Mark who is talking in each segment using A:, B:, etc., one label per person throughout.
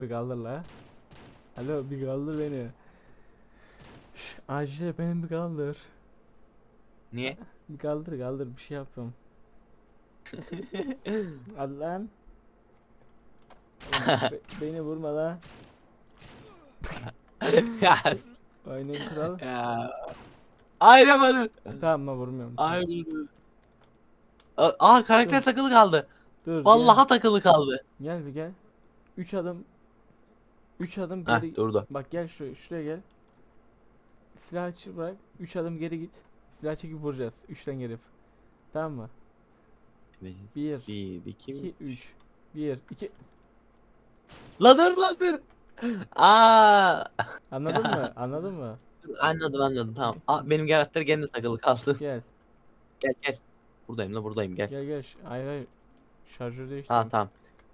A: Bir kaldır la. Alo bir kaldır beni. Şş, beni bir kaldır.
B: Niye?
A: Bir kaldır kaldır bir şey yapıyorum. Hadi lan. Oğlum, be- beni vurma la.
B: ya.
A: Aynen kral.
B: ya. Ayrılmadım.
A: tamam ben vurmuyorum.
B: Ayrılmadım. Aa aa, karakter takılı kaldı.
A: Dur
B: Vallahi takılı kaldı.
A: gel. Gel bir gel. 3 adım 3 adım
B: Heh
A: geri
B: durdu.
A: Bak gel şuraya, şuraya gel. Silah açı bırak. 3 adım geri git. Silah çekip vuracağız. 3'ten gelip. Tamam mı? Bir,
B: 1 2
A: 2 3 1 2
B: La dur la dur. Aa
A: Anladın mı? Anladın mı?
B: anladım anladım tamam. Aa, benim karakter gene takılı kaldı.
A: Gel.
B: gel gel. Buradayım la buradayım gel.
A: Gel gel. Hayır hayır. Şarjör değiştir.
B: Ha tamam.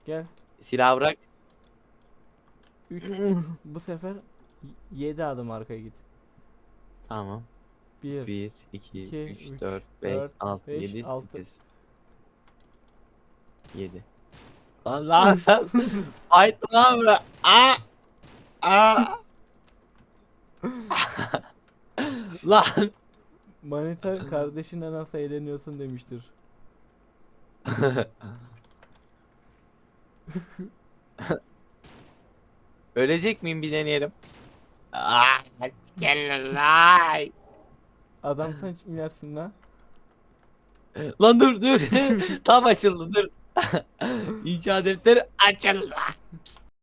A: Gel.
B: Silahı bırak.
A: 3 bu sefer 7 adım arkaya git.
B: tamam.
A: 1
B: 1 2
A: iki,
B: 3
A: üç,
B: 4 5
A: dört,
B: 6
A: beş,
B: 7
A: altı.
B: 8 7 Lan lan lan. Fight lan be. Aa. Aa. lan.
A: Manita kardeşinle nasıl eğleniyorsun demiştir.
B: Ölecek miyim bir deneyelim. Aa, gel lan.
A: Adam sen inersin lan.
B: Lan dur dur. Tam açıldı dur. İnşaat defteri açıldı.